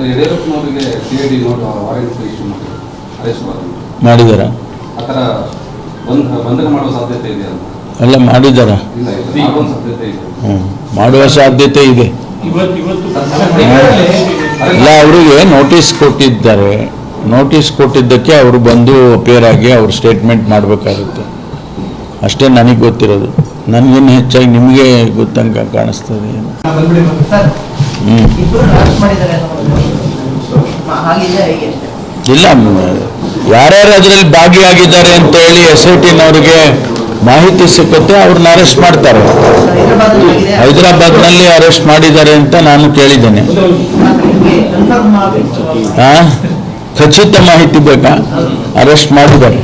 Sir ಯಡಿಯೂರಪ್ಪನವರಿಗೆ C I D note warrant issue ಮಾಡಿ arrest ಮಾಡಿ ಮಾಡಿದಾರ? ಆ ಥರ ಬಂಧ ಬಂಧನ ಮಾಡುವ ಸಾಧ್ಯತೆ ಇದೆ ಅಂತ. ಎಲ್ಲ ಮಾಡಿದಾರ? ಹ್ಞೂ ಮಾಡುವ ಸಾಧ್ಯತೆ ಇದೆ. ಇವತ್ತು ಇವತ್ತು ಇಲ್ಲ ಅವರಿಗೆ ನೋಟಿಸ್ ಕೊಟ್ಟಿದ್ದಾರೆ. ನೋಟಿಸ್ ಕೊಟ್ಟಿದ್ದಕ್ಕೆ ಅವರು ಬಂದು ಅಪೇರ್ ಆಗಿ ಅವ್ರು ಸ್ಟೇಟ್ಮೆಂಟ್ ಮಾಡಬೇಕಾಗುತ್ತೆ. ಅಷ್ಟೇ ನನಗೆ ಗೊತ್ತಿರೋದು. ನನಗೇನು ಹೆಚ್ಚಾಗಿ ನಿಮಗೆ ಗೊತ್ತಂಗ ಕಾಣಿಸ್ತದೆ ಇಲ್ಲ ಯಾರ್ಯಾರು ಅದರಲ್ಲಿ ಭಾಗಿಯಾಗಿದ್ದಾರೆ ಅಂತ ಹೇಳಿ ಎಸ್ ಐ ಟಿನವ್ರಿಗೆ ಮಾಹಿತಿ ಸಿಕ್ಕುತ್ತೆ ಅವ್ರನ್ನ ಅರೆಸ್ಟ್ ಮಾಡ್ತಾರೆ. ಹೈದರಾಬಾದ್ನಲ್ಲಿ ಅರೆಸ್ಟ್ ಮಾಡಿದ್ದಾರೆ ಅಂತ ನಾನು ಕೇಳಿದ್ದೇನೆ. ಖಚಿತ ಮಾಹಿತಿ ಬೇಕಾ? ಅರೆಸ್ಟ್ ಮಾಡಿದ್ದಾರೆ.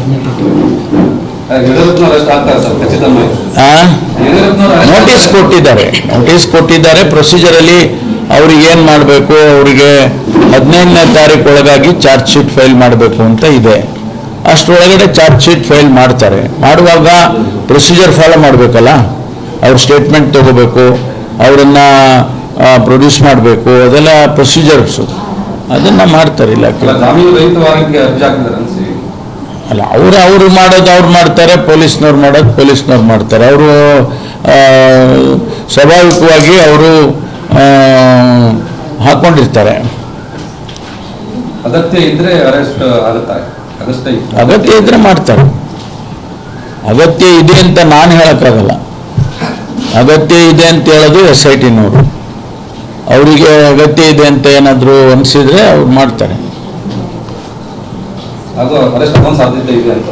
ಯಡಿಯೂರಪ್ಪನವ್ರು ಅರೆಸ್ಟ್ ಆಗ್ತಾರೆ ಖಚಿತ ಮಾಹಿತಿ. ಆ? ನೋಟಿಸ್ ಕೊಟ್ಟಿದ್ದಾರೆ. ನೋಟಿಸ್ ಕೊಟ್ಟಿದ್ದಾರೆ. ಪ್ರೊಸೀಜರಲ್ಲಿ ಅವ್ರಿಗೆ ಏನು ಮಾಡಬೇಕು? ಅವರಿಗೆ ಹದಿನೈದನೇ ತಾರೀಕು ಒಳಗಾಗಿ ಚಾರ್ಜ್ ಶೀಟ್ ಫೈಲ್ ಮಾಡಬೇಕು ಅಂತ ಇದೆ. ಅಷ್ಟರೊಳಗಡೆ ಚಾರ್ಜ್ ಶೀಟ್ ಫೈಲ್ ಮಾಡ್ತಾರೆ. ಮಾಡುವಾಗ ಪ್ರೊಸೀಜರ್ ಫಾಲೋ ಮಾಡಬೇಕಲ್ಲ? ಅವ್ರ ಸ್ಟೇಟ್ಮೆಂಟ್ ತಗೋಬೇಕು ಅವರನ್ನ ಪ್ರೊಡ್ಯೂಸ್ ಮಾಡಬೇಕು ಅದೆಲ್ಲ ಪ್ರೊಸೀಜರ್ಸ್. ಅದನ್ನು ಮಾಡ್ತಾರೆ ಇಲ್ಲ ಅಲ್ಲ, ಅವರು ಅವರು ಮಾಡೋದು ಅವ್ರು ಮಾಡ್ತಾರೆ ಪೊಲೀಸ್ನವ್ರು ಮಾಡೋದು ಪೊಲೀಸ್ನವ್ರು ಮಾಡ್ತಾರೆ. ಅವರು ಸ್ವಾಭಾವಿಕವಾಗಿ ಅವರು ಹಾಕೊಂಡಿರ್ತಾರೆ. ಅಗತ್ಯ ಇದ್ರೆ ಅರೆಸ್ಟ್ ಅಗತ್ಯ ಇದ್ರೆ. ಮಾಡ್ತಾರೆ. ಅಗತ್ಯ ಇದೆ ಅಂತ ನಾನು ಹೇಳೋಕ್ಕಾಗಲ್ಲ. ಅಗತ್ಯ ಇದೆ ಅಂತ ಹೇಳೋದು ಎಸ್ ಐ ಟಿನವರು ಅವರಿಗೆ ಅಗತ್ಯ ಇದೆ ಅಂತ ಏನಾದರೂ ಅನಿಸಿದ್ರೆ ಅವ್ರು ಮಾಡ್ತಾರೆ. ಅದು ಅರೆಸ್ಟ್ ಆಗುವ ಸಾಧ್ಯತೆ ಇದೆ ಅಂತ.